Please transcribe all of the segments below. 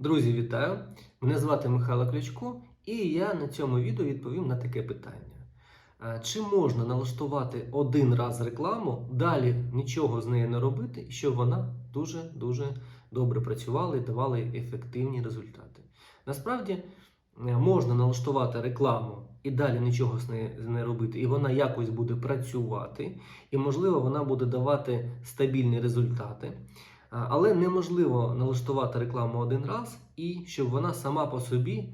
Друзі, вітаю! Мене звати Михайло Клячко, і я на цьому відео відповім на таке питання. Чи можна налаштувати один раз рекламу, далі нічого з нею не робити, і щоб вона дуже-дуже добре працювала і давала ефективні результати? Насправді е, можна налаштувати рекламу і далі нічого з нею з нею робити, і вона якось буде працювати, і можливо вона буде давати стабільні результати. А, Але неможливо налаштувати рекламу один раз і щоб вона сама по собі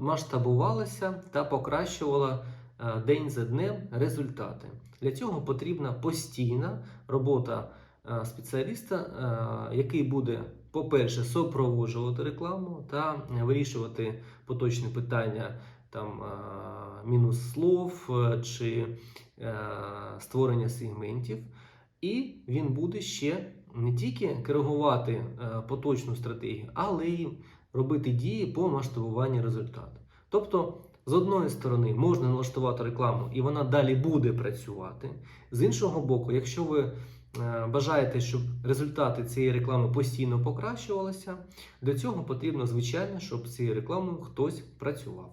масштабувалася та покращувала е, день за днем результати. Для цього потрібна постійна робота е, спеціаліста, е, який буде, по-перше, супроводжувати рекламу та вирішувати поточні питання там е, мінус слов е, чи е, створення сегментів. І він буде ще не тільки коригувати е, поточну стратегію, але й робити дії по масштабуванню результату. Тобто, з одної сторони, можна налаштувати рекламу, і вона далі буде працювати. З іншого боку, якщо ви е, бажаєте, щоб результати цієї реклами постійно покращувалися, для цього потрібно, звичайно, щоб цією рекламою хтось працював.